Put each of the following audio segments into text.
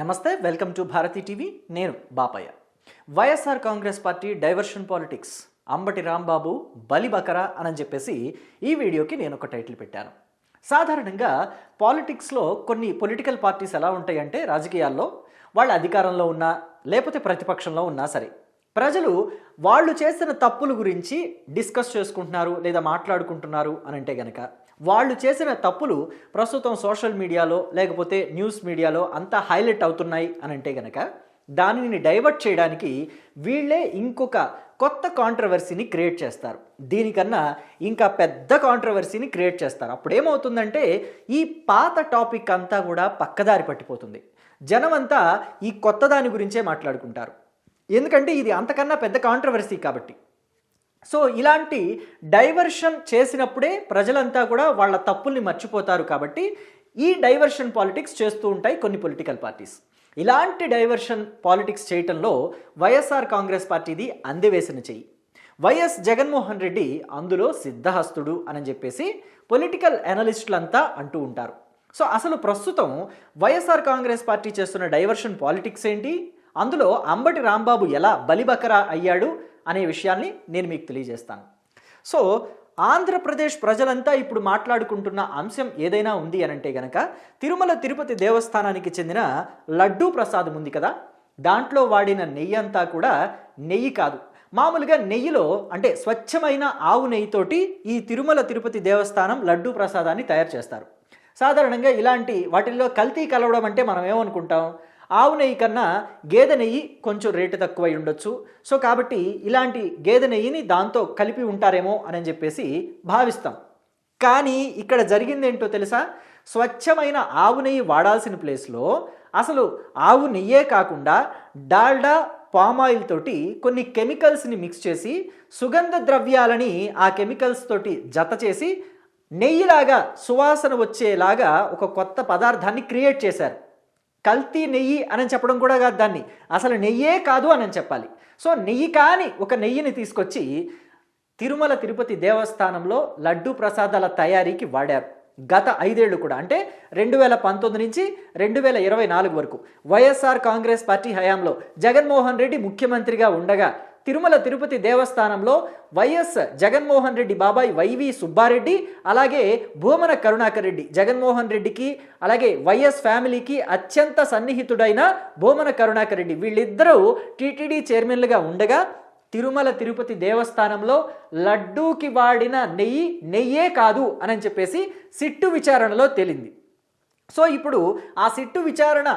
నమస్తే welcome to Bharathi TV. నేను Bapaiah. YSR Congress party diversion politics. Ambati Rambabu బలిబకరా అని చెప్పేసి ఈ వీడియోకి నేను ఒక టైటిల్ పెట్టాను. సాధారణంగా పాలిటిక్స్లో కొన్ని పొలిటికల్ పార్టీస్ ఎలా ఉంటాయంటే రాజకీయాల్లో వాళ్ళ అధికారంలో ఉన్నా లేకపోతే ప్రతిపక్షంలో ఉన్నా సరే. ప్రజలు వాళ్ళు చేసిన తప్పుల గురించి డిస్కస్ చేసుకుంటున్నారు లేదా మాట్లాడుకుంటున్నారు అని అంటే గనక. వాళ్ళు చేసిన తప్పులు ప్రస్తుతం సోషల్ మీడియాలో లేకపోతే న్యూస్ మీడియాలో అంతా హైలైట్ అవుతున్నాయి అని అంటే గనక దానిని డైవర్ట్ చేయడానికి వీళ్ళే ఇంకొక కొత్త కాంట్రవర్సీని క్రియేట్ చేస్తారు. దీనికన్నా ఇంకా పెద్ద కాంట్రవర్సీని క్రియేట్ చేస్తారు. అప్పుడేమవుతుందంటే ఈ పాత టాపిక్ అంతా కూడా పక్కదారి పట్టిపోతుంది. జనమంతా ఈ కొత్త దాని గురించే మాట్లాడుకుంటారు. ఎందుకంటే ఇది అంతకన్నా పెద్ద కాంట్రవర్సీ కాబట్టి. సో ఇలాంటి డైవర్షన్ చేసినప్పుడే ప్రజలంతా కూడా వాళ్ళ తప్పుల్ని మర్చిపోతారు కాబట్టి ఈ డైవర్షన్ పాలిటిక్స్ చేస్తూ ఉంటాయి కొన్ని పొలిటికల్ పార్టీస్. ఇలాంటి డైవర్షన్ పాలిటిక్స్ చేయటంలో వైఎస్ఆర్ కాంగ్రెస్ పార్టీది అందివేసిన చెయ్యి. వైఎస్ జగన్మోహన్ రెడ్డి అందులో సిద్ధహస్తుడు అని చెప్పేసి పొలిటికల్ అనలిస్టులంతా అంటూ ఉంటారు. సో అసలు ప్రస్తుతం వైఎస్ఆర్ కాంగ్రెస్ పార్టీ చేస్తున్న డైవర్షన్ పాలిటిక్స్ ఏంటి? అందులో అంబటి రాంబాబు ఎలా బలిబకరా అయ్యాడు? అనే విషయాల్ని నేను మీకు తెలియజేస్తాను. సో ఆంధ్రప్రదేశ్ ప్రజలంతా ఇప్పుడు మాట్లాడుకుంటున్న అంశం ఏదైనా ఉంది అని అంటే గనక తిరుమల తిరుపతి దేవస్థానానికి చెందిన లడ్డూ ప్రసాదం ఉంది కదా? దాంట్లో వాడిన నెయ్యి అంతా కూడా నెయ్యి కాదు. మామూలుగా నెయ్యిలో అంటే స్వచ్ఛమైన ఆవు నెయ్యితోటి ఈ తిరుమల తిరుపతి దేవస్థానం లడ్డూ ప్రసాదాన్ని తయారు చేస్తారు. సాధారణంగా ఇలాంటి వాటిల్లో కల్తీ కలవడం అంటే మనం ఏమనుకుంటాం ఆవు నెయ్యి కన్నా గేదె నెయ్యి కొంచెం రేటు తక్కువై ఉండొచ్చు. సో కాబట్టి ఇలాంటి గేదె నెయ్యిని దాంతో కలిపి ఉంటారేమో అని చెప్పేసి భావిస్తాం. కానీ ఇక్కడ జరిగింది ఏంటో తెలుసా? స్వచ్ఛమైన ఆవు నెయ్యి వాడాల్సిన ప్లేస్లో అసలు ఆవు నెయ్యే కాకుండా డాల్డా పామాయిల్ తోటి కొన్ని కెమికల్స్ని మిక్స్ చేసి సుగంధ ద్రవ్యాలని ఆ కెమికల్స్ తోటి జత చేసి నెయ్యిలాగా సువాసన వచ్చేలాగా ఒక కొత్త పదార్థాన్ని క్రియేట్ చేశారు. కల్తీ నెయ్యి అని చెప్పడం కూడా కాదు దాన్ని. అసలు నెయ్యే కాదు అని చెప్పాలి. సో నెయ్యి కాని ఒక నెయ్యిని తీసుకొచ్చి తిరుమల తిరుపతి దేవస్థానంలో లడ్డు ప్రసాదాల తయారీకి వాడారు. గత ఐదేళ్ళు కూడా. అంటే రెండు వేల పంతొమ్మిది నుంచి రెండు వేల ఇరవై నాలుగు వరకు. వైఎస్ఆర్ కాంగ్రెస్ పార్టీ హయాంలో జగన్మోహన్ రెడ్డి ముఖ్యమంత్రిగా ఉండగా తిరుమల తిరుపతి దేవస్థానంలో వైఎస్ జగన్మోహన్ రెడ్డి బాబాయ్ వైవి సుబ్బారెడ్డి అలాగే భూమన కరుణాకర్ రెడ్డి జగన్మోహన్ రెడ్డికి అలాగే వైఎస్ ఫ్యామిలీకి అత్యంత సన్నిహితుడైన భూమన కరుణాకర్ రెడ్డి. వీళ్ళిద్దరూ టీటీడీ చైర్మన్లుగా ఉండగా తిరుమల తిరుపతి దేవస్థానంలో లడ్డూకి వాడిన నెయ్యి నెయ్యే కాదు అని చెప్పేసి సిట్టు విచారణలో తేలింది. సో ఇప్పుడు ఆ సిట్టు విచారణ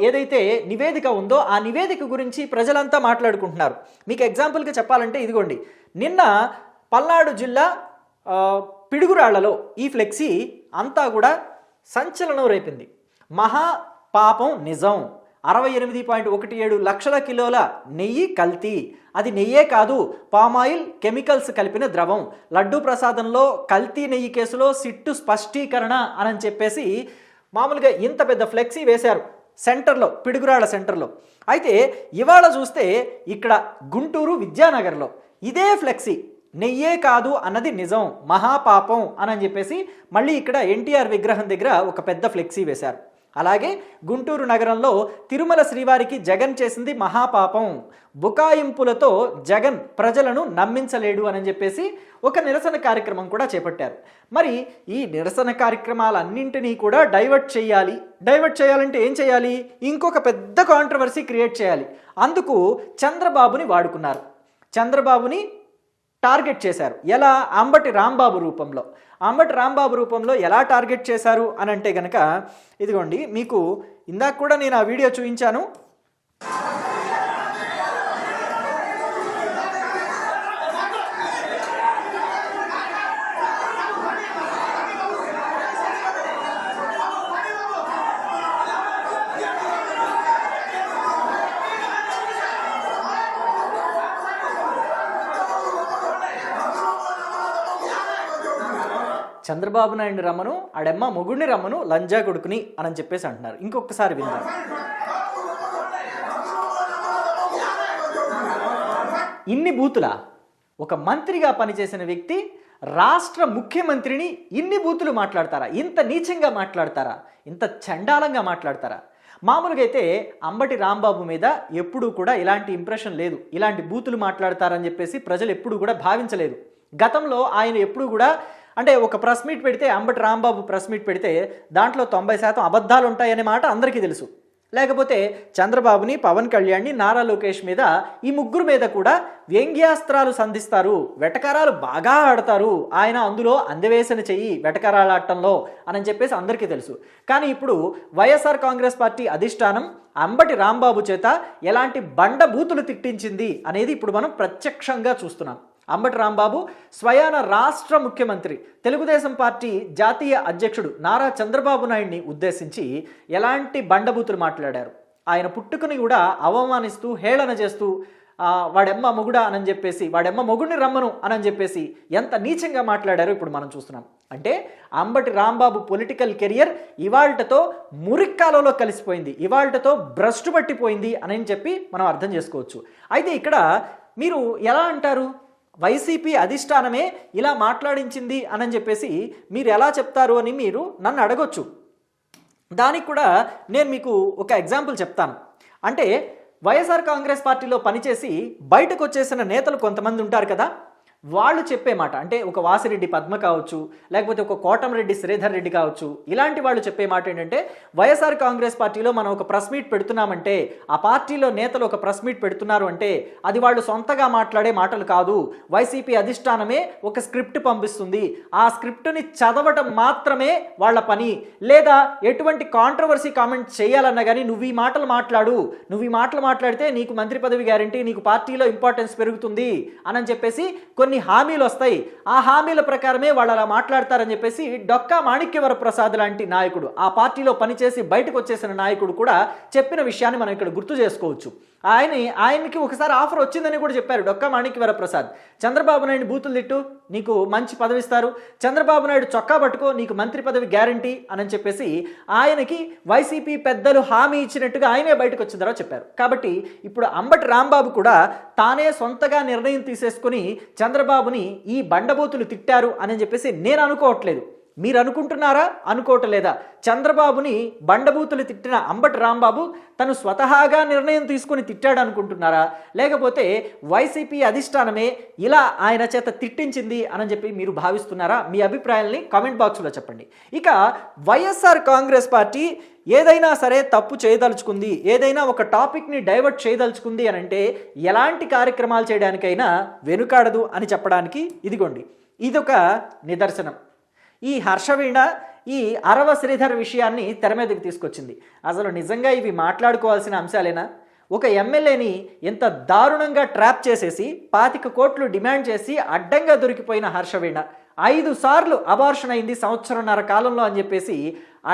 ఏదైతే నివేదిక ఉందో ఆ నివేదిక గురించి ప్రజలంతా మాట్లాడుకుంటున్నారు. మీకు ఎగ్జాంపుల్గా చెప్పాలంటే ఇదిగోండి. నిన్న పల్నాడు జిల్లా పిడుగురాళ్ళలో ఈ ఫ్లెక్సీ అంతా కూడా సంచలనం రేపింది. మహా పాపం నిజం. అరవై ఎనిమిది పాయింట్ ఒకటి ఏడు లక్షల కిలోల నెయ్యి కల్తీ. అది నెయ్యే కాదు పామాయిల్ కెమికల్స్ కలిపిన ద్రవం. లడ్డూ ప్రసాదంలో కల్తీ నెయ్యి కేసులో సిట్టు స్పష్టీకరణ అని చెప్పేసి మామూలుగా ఇంత పెద్ద ఫ్లెక్సీ వేశారు. సెంటర్లో పిడుగురాళ్ళ సెంటర్లో. అయితే ఇవాళ చూస్తే ఇక్కడ గుంటూరు విద్యానగర్లో ఇదే ఫ్లెక్సీ నెయ్యే కాదు అన్నది నిజం మహాపాపం అని చెప్పేసి మళ్ళీ ఇక్కడ ఎన్టీఆర్ విగ్రహం దగ్గర ఒక పెద్ద ఫ్లెక్సీ వేశారు. అలాగే గుంటూరు నగరంలో తిరుమల శ్రీవారికి జగన్ చేసింది మహాపాపం. బుకాయింపులతో జగన్ ప్రజలను నమ్మించలేడు అని చెప్పేసి ఒక నిరసన కార్యక్రమం కూడా చేపట్టారు. మరి ఈ నిరసన కార్యక్రమాలన్నింటినీ కూడా డైవర్ట్ చేయాలి. డైవర్ట్ చేయాలంటే ఏం చేయాలి? ఇంకొక పెద్ద కాంట్రవర్సీ క్రియేట్ చేయాలి. అందుకు చంద్రబాబుని వాడుకున్నారు. చంద్రబాబుని టార్గెట్ చేశారు. ఎలా? అంబటి రాంబాబు రూపంలో. అంబటి రాంబాబు రూపంలో ఎలా టార్గెట్ చేశారు అని అంటే గనక ఇదిగోండి మీకు ఇందాక కూడా నేను ఆ వీడియో చూపించాను. చంద్రబాబు నాయుడు రమ్మను ఆడమ్మ మొగుడిని రమ్మను లంజా కొడుకుని అని చెప్పేసి అంటున్నారు. ఇంకొకసారి విందాం. ఇన్ని బూతులా? ఒక మంత్రిగా పనిచేసిన వ్యక్తి రాష్ట్ర ముఖ్యమంత్రిని ఇన్ని బూతులు మాట్లాడతారా? ఇంత నీచంగా మాట్లాడతారా? ఇంత చండాలంగా మాట్లాడతారా? మామూలుగా అయితే అంబటి రాంబాబు మీద ఎప్పుడూ కూడా ఇలాంటి ఇంప్రెషన్ లేదు. ఇలాంటి బూతులు మాట్లాడతారని చెప్పేసి ప్రజలు ఎప్పుడూ కూడా భావించలేదు. గతంలో ఆయన ఎప్పుడూ కూడా అంటే ఒక ప్రెస్ మీట్ పెడితే అంబటి రాంబాబు ప్రెస్ మీట్ పెడితే దాంట్లో తొంభై శాతం అబద్ధాలు ఉంటాయనే మాట అందరికీ తెలుసు. లేకపోతే చంద్రబాబుని పవన్ కళ్యాణ్ని నారా లోకేష్ మీద ఈ ముగ్గురు మీద కూడా వ్యంగ్యాస్త్రాలు సంధిస్తారు. వెటకారాలు బాగా ఆడతారు. ఆయన అందులో అందవేసిన చెయ్యి వెటకారాలు ఆడటంలో అని చెప్పేసి అందరికీ తెలుసు. కానీ ఇప్పుడు వైఎస్ఆర్ కాంగ్రెస్ పార్టీ అధిష్టానం అంబటి రాంబాబు చేత ఎలాంటి బండ బూతులు తిట్టించింది అనేది ఇప్పుడు మనం ప్రత్యక్షంగా చూస్తున్నాం. అంబటి రాంబాబు స్వయాన రాష్ట్ర ముఖ్యమంత్రి. తెలుగుదేశం పార్టీ జాతీయ అధ్యక్షుడు నారా చంద్రబాబు నాయుడిని ఉద్దేశించి ఎలాంటి బండబూతులు మాట్లాడారు. ఆయన పుట్టుకని కూడా అవమానిస్తూ హేళన చేస్తూ వాడెమ్మ మొగుడా అని చెప్పేసి వాడెమ్మ మొగుడిని రమ్మను అని చెప్పేసి ఎంత నీచంగా మాట్లాడారో ఇప్పుడు మనం చూస్తున్నాం. అంటే అంబటి రాంబాబు పొలిటికల్ కెరియర్ ఇవాల్టతో మురిక్కాలలో కలిసిపోయింది ఇవాల్టతో భ్రష్టు పట్టిపోయింది అని చెప్పి మనం అర్థం చేసుకోవచ్చు. అయితే ఇక్కడ మీరు ఎలా అంటారు? వైసీపీ అధిష్టానమే ఇలా మాట్లాడించింది అని చెప్పేసి మీరు ఎలా చెప్తారు అని మీరు నన్ను అడగొచ్చు. దానికి కూడా నేను మీకు ఒక ఎగ్జాంపుల్ చెప్తాను. అంటే వైఎస్ఆర్ కాంగ్రెస్ పార్టీలో పనిచేసి బయటకు వచ్చేసిన నేతలు కొంతమంది ఉంటారు కదా వాళ్ళు చెప్పే మాట అంటే ఒక వాసిరెడ్డి పద్మ కావచ్చు లేకపోతే ఒక కోటంరెడ్డి శ్రీధర్ రెడ్డి కావచ్చు ఇలాంటి వాళ్ళు చెప్పే మాట ఏంటంటే వైఎస్ఆర్ కాంగ్రెస్ పార్టీలో మనం ఒక ప్రెస్ మీట్ పెడుతున్నామంటే ఆ పార్టీలో నేతలు ఒక ప్రెస్ మీట్ పెడుతున్నారు అంటే అది వాళ్ళు సొంతగా మాట్లాడే మాటలు కాదు. వైసీపీ అధిష్టానమే ఒక స్క్రిప్ట్ పంపిస్తుంది. ఆ స్క్రిప్ట్ని చదవటం మాత్రమే వాళ్ళ పని. లేదా ఎటువంటి కాంట్రవర్సీ కామెంట్ చేయాలన్నా కానీ నువ్వు ఈ మాటలు మాట్లాడు. నువ్వు ఈ మాటలు మాట్లాడితే నీకు మంత్రి పదవి గ్యారంటీ నీకు పార్టీలో ఇంపార్టెన్స్ పెరుగుతుంది అని చెప్పేసి కొన్ని హామీలు వస్తాయి. ఆ హామీల ప్రకారమే వాళ్ళు అలా మాట్లాడతారని చెప్పేసి డొక్కా మాణిక్యవర ప్రసాద్ లాంటి నాయకుడు ఆ పార్టీలో పనిచేసి బయటకు వచ్చేసిన నాయకుడు కూడా చెప్పిన విషయాన్ని మనం ఇక్కడ గుర్తు చేసుకోవచ్చు. ఆయన ఆయనకి ఒకసారి ఆఫర్ వచ్చిందని కూడా చెప్పారు డొక్కా మాణిక్యవర ప్రసాద్ చంద్రబాబు నాయుడు బూతులు తిట్టు నీకు మంచి పదవి ఇస్తారు చంద్రబాబు నాయుడు చొక్కా పట్టుకో నీకు మంత్రి పదవి గ్యారంటీ అని చెప్పేసి ఆయనకి వైసీపీ పెద్దలు హామీ ఇచ్చినట్టుగా ఆయనే బయటకు వచ్చిన తర్వాత చెప్పారు. కాబట్టి ఇప్పుడు అంబటి రాంబాబు కూడా తానే సొంతగా నిర్ణయం తీసేసుకుని చంద్రబాబుని ఈ బండబోతులు తిట్టారు అని చెప్పేసి నేను అనుకోవట్లేదు. మీరు అనుకుంటున్నారా అనుకోవటలేదా చంద్రబాబుని బండబూతులు తిట్టిన అంబటి రాంబాబు తను స్వతహాగా నిర్ణయం తీసుకుని తిట్టాడు అనుకుంటున్నారా లేకపోతే వైసీపీ అధిష్టానమే ఇలా ఆయన చేత తిట్టించింది అని చెప్పి మీరు భావిస్తున్నారా? మీ అభిప్రాయాల్ని కామెంట్ బాక్స్లో చెప్పండి. ఇక వైఎస్ఆర్ కాంగ్రెస్ పార్టీ ఏదైనా సరే తప్పు చేయదలుచుకుంది ఏదైనా ఒక టాపిక్ని డైవర్ట్ చేయదలుచుకుంది అని అంటే ఎలాంటి కార్యక్రమాలు చేయడానికైనా వెనుకాడదు అని చెప్పడానికి ఇదిగోండి. ఇదొక నిదర్శనం. ఈ హర్షవీణ ఈ అరవ శ్రీధర్ విషయాన్ని తెర మీదకి తీసుకొచ్చింది. అసలు నిజంగా ఇవి మాట్లాడుకోవాల్సిన అంశాలేనా? ఒక ఎమ్మెల్యేని ఎంత దారుణంగా ట్రాప్ చేసేసి పాతిక కోట్లు డిమాండ్ చేసి అడ్డంగా దొరికిపోయిన హర్షవీణ. ఐదు సార్లు అబార్షన్ అయింది సంవత్సరంన్నర కాలంలో అని చెప్పేసి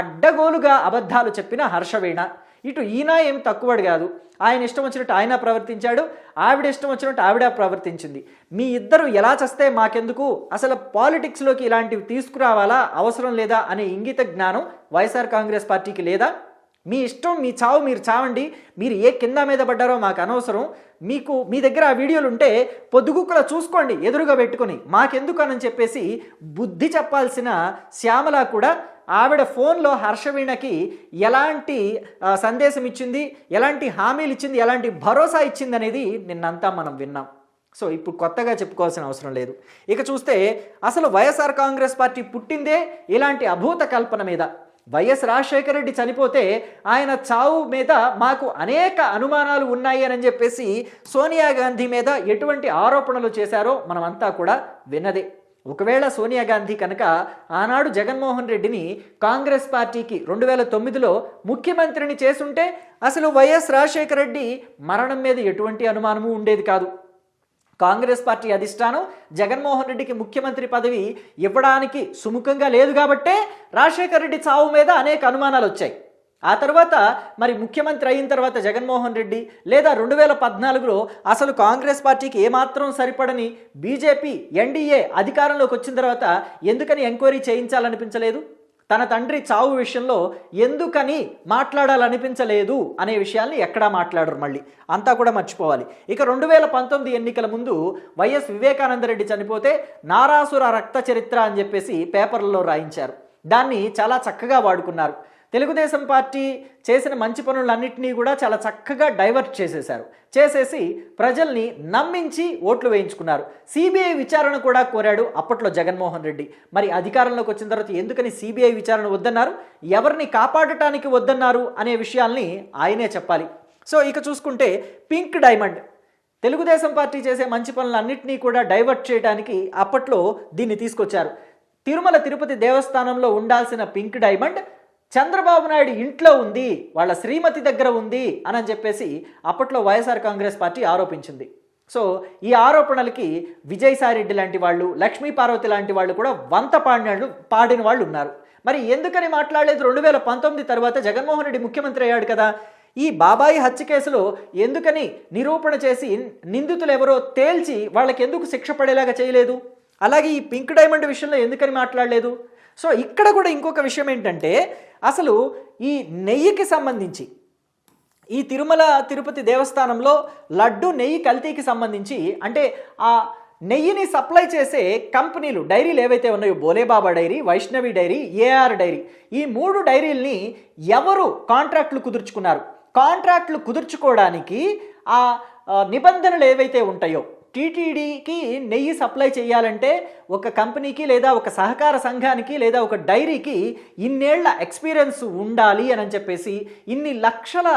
అడ్డగోలుగా అబద్ధాలు చెప్పిన హర్షవీణ. ఇటు ఈయన ఏం తక్కువడు కాదు. ఆయన ఇష్టం వచ్చినట్టు ఆయన ప్రవర్తించాడు ఆవిడ ఇష్టం వచ్చినట్టు ఆవిడ ప్రవర్తించింది. మీ ఇద్దరు ఎలా చేస్తే మాకెందుకు? అసలు పాలిటిక్స్లోకి ఇలాంటివి తీసుకురావాలా? అవసరం లేదా? అనే ఇంగిత జ్ఞానం వైఎస్ఆర్ కాంగ్రెస్ పార్టీకి లేదా? మీ ఇష్టం మీ చావు మీరు చావండి. మీరు ఏ కింద మీద పడ్డారో మాకు అనవసరం. మీకు మీ దగ్గర ఆ వీడియోలు ఉంటే పొద్దుగుక్కులా చూసుకోండి ఎదురుగా పెట్టుకొని. మాకెందుకు అని చెప్పేసి బుద్ధి చెప్పాల్సిన శ్యామల కూడా ఆవిడ ఫోన్లో హర్షవీణకి ఎలాంటి సందేశం ఇచ్చింది ఎలాంటి హామీలు ఇచ్చింది ఎలాంటి భరోసా ఇచ్చింది అనేది నిన్నంతా మనం విన్నాం. సో ఇప్పుడు కొత్తగా చెప్పుకోవాల్సిన అవసరం లేదు. ఇక చూస్తే అసలు వైఎస్ఆర్ కాంగ్రెస్ పార్టీ పుట్టిందే ఇలాంటి అభూత కల్పన మీద. వైఎస్ రాజశేఖర రెడ్డి చనిపోతే ఆయన చావు మీద మాకు అనేక అనుమానాలు ఉన్నాయి అని చెప్పేసి సోనియా గాంధీ మీద ఎటువంటి ఆరోపణలు చేశారో మనమంతా కూడా విన్నదే. ఒకవేళ సోనియా గాంధీ కనుక ఆనాడు జగన్మోహన్ రెడ్డిని కాంగ్రెస్ పార్టీకి రెండు వేల తొమ్మిదిలో ముఖ్యమంత్రిని చేసుంటే అసలు వైఎస్ రాజశేఖర రెడ్డి మరణం మీద ఎటువంటి అనుమానము ఉండేది కాదు. కాంగ్రెస్ పార్టీ అధిష్టానం జగన్మోహన్ రెడ్డికి ముఖ్యమంత్రి పదవి ఇవ్వడానికి సుముఖంగా లేదు కాబట్టే రాజశేఖర రెడ్డి చావు మీద అనేక అనుమానాలు వచ్చాయి. ఆ తర్వాత మరి ముఖ్యమంత్రి అయిన తర్వాత జగన్మోహన్ రెడ్డి లేదా రెండు వేల పద్నాలుగులో అసలు కాంగ్రెస్ పార్టీకి ఏమాత్రం సరిపడని బీజేపీ ఎన్డీఏ అధికారంలోకి వచ్చిన తర్వాత ఎందుకని ఎంక్వైరీ చేయించాలనిపించలేదు? తన తండ్రి చావు విషయంలో ఎందుకని మాట్లాడాలనిపించలేదు అనే విషయాల్ని ఎక్కడా మాట్లాడరు మళ్ళీ. అంతా కూడా మర్చిపోవాలి. ఇక రెండు వేల పంతొమ్మిది ఎన్నికల ముందు వైఎస్ వివేకానందరెడ్డి చనిపోతే నారాసుర రక్త చరిత్ర అని చెప్పేసి పేపర్లలో రాయించారు. దాన్ని చాలా చక్కగా వాడుకున్నారు. తెలుగుదేశం పార్టీ చేసిన మంచి పనులన్నింటినీ కూడా చాలా చక్కగా డైవర్ట్ చేసేశారు. చేసేసి ప్రజల్ని నమ్మించి ఓట్లు వేయించుకున్నారు. సిబిఐ విచారణ కూడా కోరాడు అప్పట్లో జగన్మోహన్ రెడ్డి. మరి అధికారంలోకి వచ్చిన తర్వాత ఎందుకని సిబిఐ విచారణ వద్దన్నారు? ఎవరిని కాపాడటానికి వద్దన్నారు అనే విషయాల్ని ఆయనే చెప్పాలి. సో ఇక చూసుకుంటే పింక్ డైమండ్. తెలుగుదేశం పార్టీ చేసే మంచి పనులన్నింటినీ కూడా డైవర్ట్ చేయడానికి అప్పట్లో దీన్ని తీసుకొచ్చారు. తిరుమల తిరుపతి దేవస్థానంలో ఉండాల్సిన పింక్ డైమండ్ చంద్రబాబు నాయుడు ఇంట్లో ఉంది వాళ్ళ శ్రీమతి దగ్గర ఉంది అని చెప్పేసి అప్పట్లో వైఎస్ఆర్ కాంగ్రెస్ పార్టీ ఆరోపించింది. సో ఈ ఆరోపణలకి విజయసాయిరెడ్డి లాంటి వాళ్ళు లక్ష్మీ పార్వతి లాంటి వాళ్ళు కూడా వంత పాడినాళ్ళు పాడిన వాళ్ళు ఉన్నారు. మరి ఎందుకని మాట్లాడలేదు? రెండు వేల పంతొమ్మిది తర్వాత జగన్మోహన్ రెడ్డి ముఖ్యమంత్రి అయ్యాడు కదా. ఈ బాబాయి హత్య కేసులో ఎందుకని నిరూపణ చేసి నిందితులు ఎవరో తేల్చి వాళ్ళకి ఎందుకు శిక్ష పడేలాగా చేయలేదు? అలాగే ఈ పింక్ డైమండ్ విషయంలో ఎందుకని మాట్లాడలేదు? సో ఇక్కడ కూడా ఇంకొక విషయం ఏంటంటే అసలు ఈ నెయ్యికి సంబంధించి ఈ తిరుమల తిరుపతి దేవస్థానంలో లడ్డు నెయ్యి కల్తీకి సంబంధించి అంటే ఆ నెయ్యిని సప్లై చేసే కంపెనీలు డైరీలు ఏవైతే ఉన్నాయో Bolebaba dairy Vaishnavi dairy AR dairy ఈ మూడు డైరీల్ని ఎవరు కాంట్రాక్ట్లు కుదుర్చుకున్నారు? కాంట్రాక్ట్లు కుదుర్చుకోవడానికి ఆ నిబంధనలు ఏవైతే ఉంటాయో టీటీడీకి నెయ్యి సప్లై చేయాలంటే ఒక కంపెనీకి లేదా ఒక సహకార సంఘానికి లేదా ఒక డైరీకి ఇన్నేళ్ళ ఎక్స్పీరియన్స్ ఉండాలి అని చెప్పేసి ఇన్ని లక్షల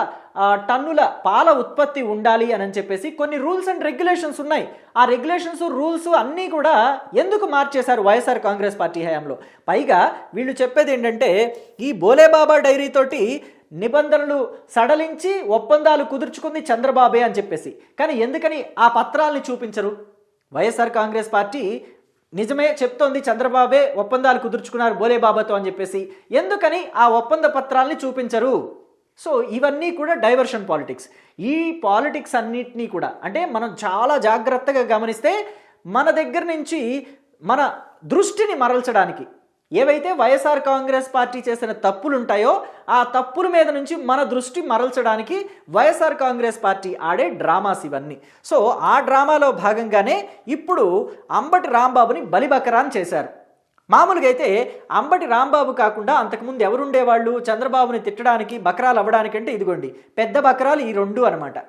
టన్నుల పాల ఉత్పత్తి ఉండాలి అని చెప్పేసి కొన్ని రూల్స్ అండ్ రెగ్యులేషన్స్ ఉన్నాయి. ఆ రెగ్యులేషన్స్ రూల్స్ అన్నీ కూడా ఎందుకు మార్చేశారు వైఎస్ఆర్ కాంగ్రెస్ పార్టీ హయాంలో? పైగా వీళ్ళు చెప్పేది ఏంటంటే ఈ బోలేబాబా డైరీ తోటి నిబంధనలు సడలించి ఒప్పందాలు కుదుర్చుకుంది చంద్రబాబే అని చెప్పేసి. కానీ ఎందుకని ఆ పత్రాల్ని చూపించరు? వైఎస్ఆర్ కాంగ్రెస్ పార్టీ నిజమే చెప్తోంది చంద్రబాబే ఒప్పందాలు కుదుర్చుకున్నారు బోలేబాబాతో అని చెప్పేసి. ఎందుకని ఆ ఒప్పంద పత్రాల్ని చూపించరు? సో ఇవన్నీ కూడా డైవర్షన్ పాలిటిక్స్. ఈ పాలిటిక్స్ అన్నిటినీ కూడా అంటే మనం చాలా జాగ్రత్తగా గమనిస్తే మన దగ్గర నుంచి మన దృష్టిని మరల్చడానికి ఏవైతే వైఎస్ఆర్ కాంగ్రెస్ పార్టీ చేసిన తప్పులు ఉంటాయో ఆ తప్పుల మీద నుంచి మన దృష్టి మరల్చడానికి వైఎస్ఆర్ కాంగ్రెస్ పార్టీ ఆడే డ్రామాస్ ఇవన్నీ. సో ఆ డ్రామాలో భాగంగానే ఇప్పుడు అంబటి రాంబాబుని బలిబకరాన్ చేశారు. మామూలుగా అయితే అంబటి రాంబాబు కాకుండా అంతకుముందు ఎవరుండేవాళ్ళు? చంద్రబాబుని తిట్టడానికి బకరాలు అవ్వడానికంటే ఇదిగోండి పెద్ద బకరాలు ఈ రెండు అనమాట.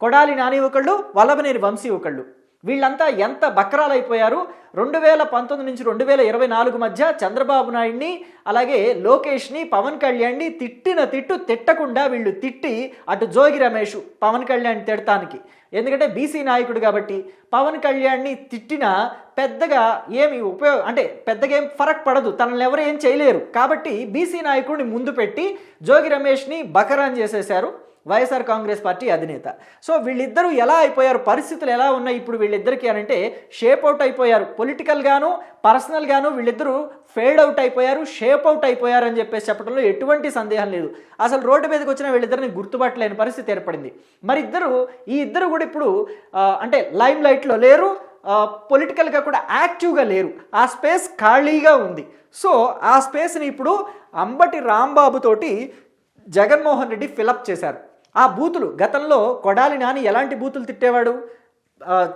కొడాలి నాని ఒకళ్ళు వల్లభనేని వంశీ ఒకళ్ళు. వీళ్ళంతా ఎంత బక్రాలైపోయారు? రెండు వేల పంతొమ్మిది నుంచి రెండు వేల ఇరవై నాలుగు మధ్య చంద్రబాబు నాయుడిని అలాగే లోకేష్ని పవన్ కళ్యాణ్ని తిట్టిన తిట్టు తిట్టకుండా వీళ్ళు తిట్టి అటు జోగి రమేష్ పవన్ కళ్యాణ్ తిడటానికి ఎందుకంటే బీసీ నాయకుడు కాబట్టి పవన్ కళ్యాణ్ని తిట్టిన పెద్దగా ఏమి ఉపయోగం అంటే పెద్దగా ఏం ఫరక్ పడదు. తనని ఎవరు ఏం చేయలేరు. కాబట్టి బీసీ నాయకుడిని ముందు పెట్టి జోగి రమేష్ని బకరాన్ చేసేశారు. వైఎస్ఆర్ కాంగ్రెస్ పార్టీ అధినేత. సో వీళ్ళిద్దరూ ఎలా అయిపోయారు? పరిస్థితులు ఎలా ఉన్నాయి ఇప్పుడు వీళ్ళిద్దరికి అని అంటే షేప్ అవుట్ అయిపోయారు. పొలిటికల్గాను పర్సనల్గాను వీళ్ళిద్దరూ ఫెయిల్ అవుట్ అయిపోయారు షేప్ అవుట్ అయిపోయారు అని చెప్పేసి చెప్పడంలో ఎటువంటి సందేహం లేదు. అసలు రోడ్డు మీదకి వచ్చిన వీళ్ళిద్దరిని గుర్తుపట్టలేని పరిస్థితి ఏర్పడింది. మరి ఇద్దరు ఈ ఇద్దరు కూడా ఇప్పుడు అంటే లైమ్ లైట్లో లేరు పొలిటికల్గా కూడా యాక్టివ్గా లేరు. ఆ స్పేస్ ఖాళీగా ఉంది. సో ఆ స్పేస్ని ఇప్పుడు అంబటి రాంబాబుతోటి జగన్మోహన్ రెడ్డి ఫిలప్ చేశారు. ఆ బూతులు గతంలో కొడాలి నాని ఎలాంటి బూతులు తిట్టేవాడు?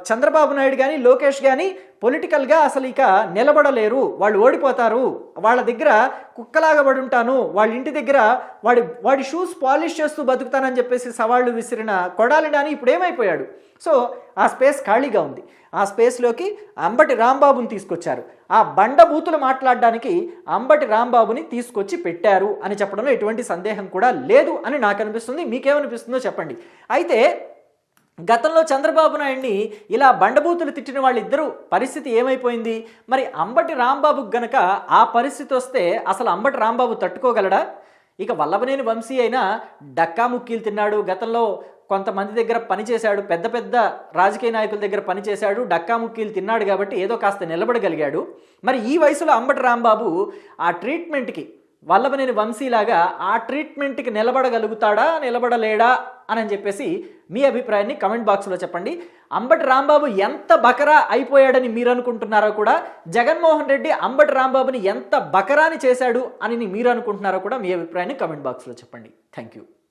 చంద్రబాబు నాయుడు కానీ లోకేష్ కానీ పొలిటికల్గా అసలు ఇక నిలబడలేరు. వాళ్ళు ఓడిపోతారు. వాళ్ళ దగ్గర కుక్కలాగా పడి ఉంటాను. వాళ్ళ ఇంటి దగ్గర వాడి వాడి షూస్ పాలిష్ చేస్తూ బతుకుతానని చెప్పేసి సవాళ్ళు విసిరిన కొడాలి నాని ఇప్పుడు ఏమైపోయాడు? సో ఆ స్పేస్ ఖాళీగా ఉంది. ఆ స్పేస్లోకి అంబటి రాంబాబుని తీసుకొచ్చారు. ఆ బండ బూతులు మాట్లాడడానికి అంబటి రాంబాబుని తీసుకొచ్చి పెట్టారు అని చెప్పడంలో ఎటువంటి సందేహం కూడా లేదు అని నాకు అనిపిస్తుంది. మీకేమనిపిస్తుందో చెప్పండి. అయితే గతంలో చంద్రబాబు నాయుడిని ఇలా బండబూతులు తిట్టిన వాళ్ళిద్దరూ పరిస్థితి ఏమైపోయింది? మరి అంబటి రాంబాబుకు గనక ఆ పరిస్థితి వస్తే అసలు అంబటి రాంబాబు తట్టుకోగలడా? ఇక వల్లభనేని వంశీ అయినా డక్కా ముక్కీలు తిన్నాడు. గతంలో కొంతమంది దగ్గర పనిచేశాడు పెద్ద పెద్ద రాజకీయ నాయకుల దగ్గర పనిచేశాడు డక్కా ముక్కీలు తిన్నాడు కాబట్టి ఏదో కాస్త నిలబడగలిగాడు. మరి ఈ వయసులో అంబటి రాంబాబు ఆ ట్రీట్మెంట్కి వల్లభనేని వంశీలాగా ఆ ట్రీట్మెంట్కి నిలబడగలుగుతాడా నిలబడలేడా అని చెప్పేసి మీ అభిప్రాయాన్ని కమెంట్ బాక్స్లో చెప్పండి. అంబటి రాంబాబు ఎంత బకరా అయిపోయాడని మీరు అనుకుంటున్నారో కూడా జగన్మోహన్ రెడ్డి అంబటి రాంబాబుని ఎంత బకరాని చేశాడు అని మీరు అనుకుంటున్నారో కూడా మీ అభిప్రాయాన్ని కమెంట్ బాక్స్లో చెప్పండి. Thank you.